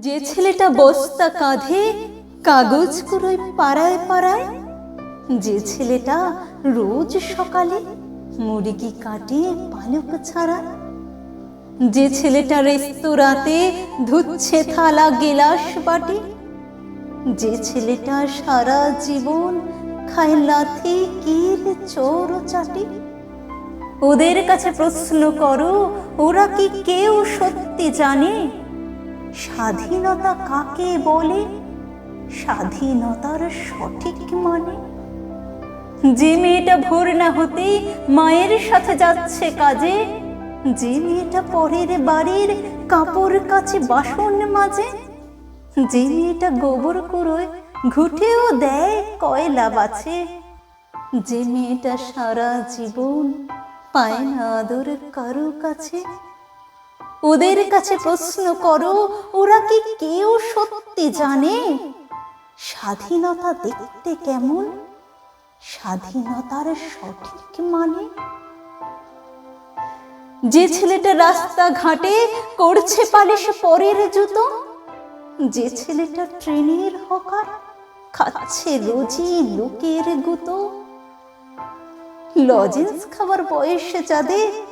যে ছেলেটা বস্তা কাঁধে কাগজ কুড়োয় পাড়ায় পাড়ায় যে ছেলেটা রোজ সকালে মুরগি কাটে পালক ছাড়া। যে ছেলেটা রেস্তোরাঁতে ধুচ্ছে থালা গেলাস বাটি যে ছেলেটা সারা জীবন খায় লাথি কিল চোর চাটি। ওদের কাছে প্রশ্ন করো ওরা কি কেউ সত্যি জানে? স্বাধীনতা কাকে বলে? স্বাধীনতার সঠিক মানে? যে মেয়েটা ভোর না হতেই মায়ের সাথে যাচ্ছে কাজে, যে মেয়েটা পরের বাড়ির কাপড় কাছে বাসন মাজে, যে মেয়েটা গোবর কুড়োয় ঘুটেও দেয় কয়লা বাছে, যে মেয়েটা সারা জীবন পায় না আদর কারও কাছে ওদের কাছে প্রশ্ন করো, ওরা কি কেউ সত্যি জানে? স্বাধীনতা দেখতে কেমন? স্বাধীনতার সঠিক মানে? যে ছেলেটা রাস্তা ঘাটে করছে পালিশ পরের জুতো, যে ছেলেটা ট্রেনের হকার, খাচ্ছে রোজি লোকের গুতো। লজেন্স খাবার বয়সে যাদের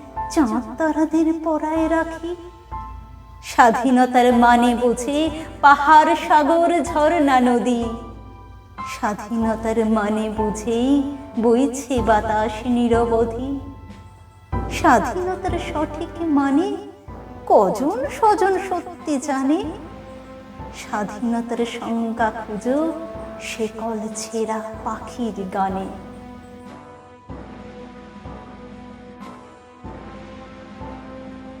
চাঁদ তারাদের পরায় রাখি। স্বাধীনতার মানে বুঝে পাহাড়, সাগর, ঝর্ণা, নদী। স্বাধীনতার মানে বুঝেই বইছে বাতাস নিরবধি। স্বাধীনতার সঠিক মানে কজন স্বজন সত্যি জানে? স্বাধীনতার সংজ্ঞা খুঁজো, শেকল ছেঁড়া পাখির গানে।